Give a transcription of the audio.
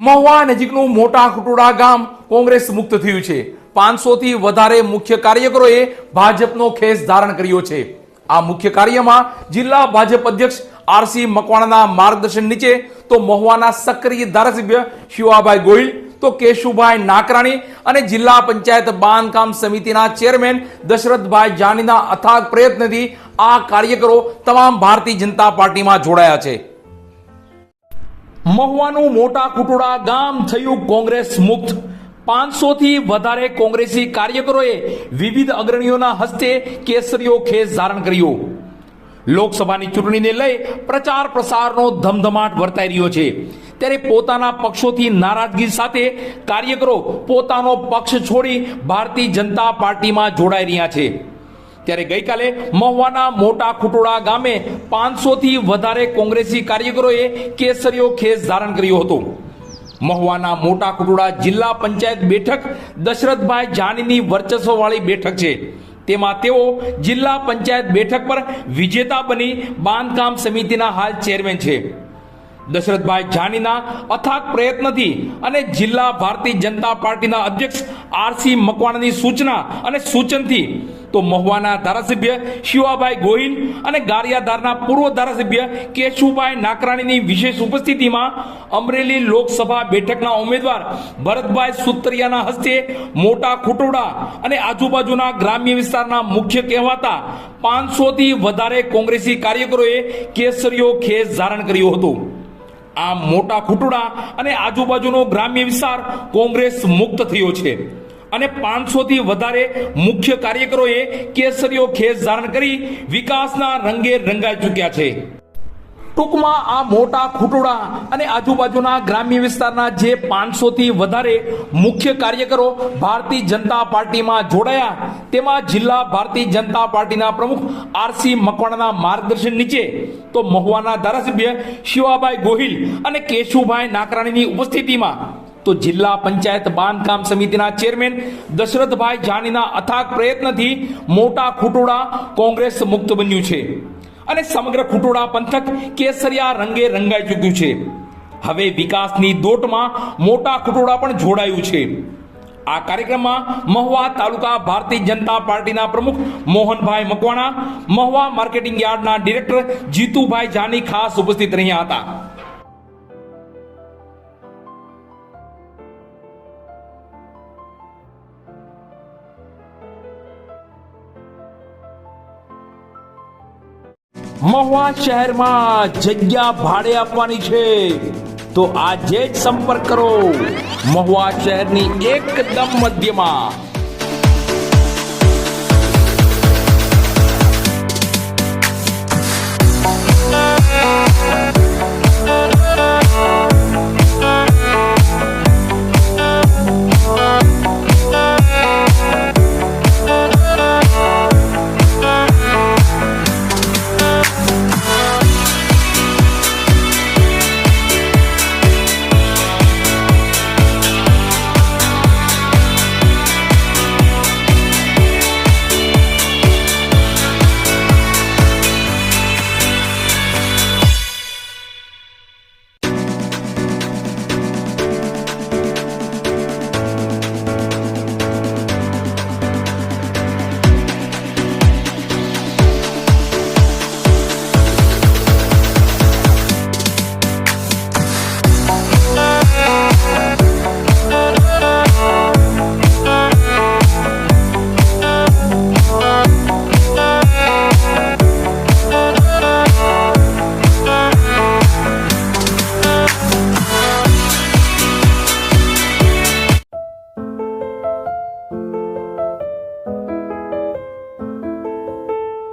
મહુવા નજીકનું મોટા ખુટુડા ગામ કોંગ્રેસ મુક્ત થયું છે. પાંચસો થી વધારે મુખ્ય કાર્યકરોએ ભાજપનો ખેસ ધારણ કર્યો છે. આ મુખ્ય કાર્યમાં જિલ્લા ભાજપ અધ્યક્ષ આરસી મકવાણાના માર્ગદર્શન નીચે તો મહુવાના સક્રિય ધારાસભ્ય શિવાભાઈ ગોહિલ, તો કેશુભાઈ નાકરાણી અને જિલ્લા પંચાયત બાંધકામ સમિતિના ચેરમેન દશરથભાઈ જાનીના અથાગ પ્રયત્નથી આ કાર્યકરો તમામ ભારતીય જનતા પાર્ટીમાં જોડાયા છે. મહુવાનું મોટા કુટુડા ગામ થયું કોંગ્રેસ મુક્ત. પાંચસો થી વધારે કોંગ્રેસી કાર્યકરોએ વિવિધ અગ્રણીઓના હસ્તે કેસરીઓ ખેસ ધારણ કર્યો. લોકસભાની ચૂંટણીને લઈ પ્રચાર પ્રસારનો ધમધમાટ વર્તાઈ રહ્યો છે. ત્યારે પોતાના પક્ષોથી નારાજગી સાથે કાર્યકરો પોતાનો પક્ષ છોડી ભારતીય જનતા પાર્ટીમાં જોડાઈ રહ્યા છે. ત્યારે ગઈકાલે મહુવાના મોટા ખુટોડા ગામે પાંચસો થી વધારે કોંગ્રેસી કાર્યકરોએ કેસરીઓ ખેસ ધારણ કર્યો હતો. મહુવાના મોટા ખુટોડા જિલ્લા પંચાયત બેઠક દશરથભાઈ જાનીની વર્ચસ્વવાળી બેઠક છે. તેમાં તેઓ જિલ્લા પંચાયત બેઠક પર વિજેતા બની બાંધકામ સમિતિના હાલ ચેરમેન છે. દશરથભાઈ જાનીના અથાગ પ્રયત્નથી અને જિલ્લા ભારતીય જનતા પાર્ટીના અધ્યક્ષ આરસી મકવાણાની સૂચના અને સૂચનથી તો મહુવાના ધારાસભ્ય શિવાભાઈ ગોહિલ અને ગારિયાધારના પૂર્વ ધારાસભ્ય કેશુભાઈ નાકરાણીની વિશેષ ઉપસ્થિતિમાં અમરેલી લોકસભા બેઠકના ઉમેદવાર ભરતભાઈ સુતરિયાના હસ્તે મોટા ખુટોડા અને આજુબાજુના ગ્રામ્ય વિસ્તારના મુખ્ય કહેવાતા પાંચસોથી વધારે કોંગ્રેસી કાર્યકરોએ કેસરીઓ ખેસ ધારણ કર્યો હતો. આ મોટા ખૂટડા અને આજુબાજુનો ગ્રામ્ય વિસ્તાર કોંગ્રેસ મુક્ત થયો છે. અને પાંચસો થી વધારે મુખ્ય કાર્યકરોએ કેસરીઓ ખેસ ધારણ કરી વિકાસના રંગે રંગાઈ ચૂક્યા છે. ટૂંકમાં આ મોટા ખુટુડા અને આજુબાજુના ગ્રામ્ય વિસ્તારના જે પાંચસો થી વધારે મુખ્ય કાર્યકરો ભારતીય જનતા પાર્ટીમાં જોડાયા, તેમાં જિલ્લા ભારતીય જનતા પાર્ટીના પ્રમુખ આરસી મકવાણાના માર્ગદર્શન નીચે તો મહુવાના ધારાસભ્ય શિવાભાઈ ગોહિલ અને કેશુભાઈ નાકરાણીની ઉપસ્થિતિમાં તો જિલ્લા પંચાયત બાંધકામ સમિતિના ચેરમેન દશરથભાઈ જાનીના અથાગ પ્રયત્નથી મોટા ખુટોડા કોંગ્રેસ મુક્ત બન્યું છે. અને સમગ્ર ખુટોડા પંથક કેસરિયા રંગે રંગાઈ ચૂક્યું છે. હવે વિકાસની દોટમાં મોટા ખુટોડા પણ જોડાયું છે. આ કાર્યક્રમમાં મહુવા તાલુકા ભારતીય જનતા પાર્ટીના પ્રમુખ મોહનભાઈ મકવાણા, મહુવા માર્કેટિંગ યાર્ડના ડિરેક્ટર જીતુભાઈ જાની ખાસ ઉપસ્થિત રહ્યા હતા. મહુવા શહેરમાં જગ્યા ભાડે આપવાની છે. તો આજે જ સંપર્ક કરો. મહુવા શહેરની એકદમ મધ્યમાં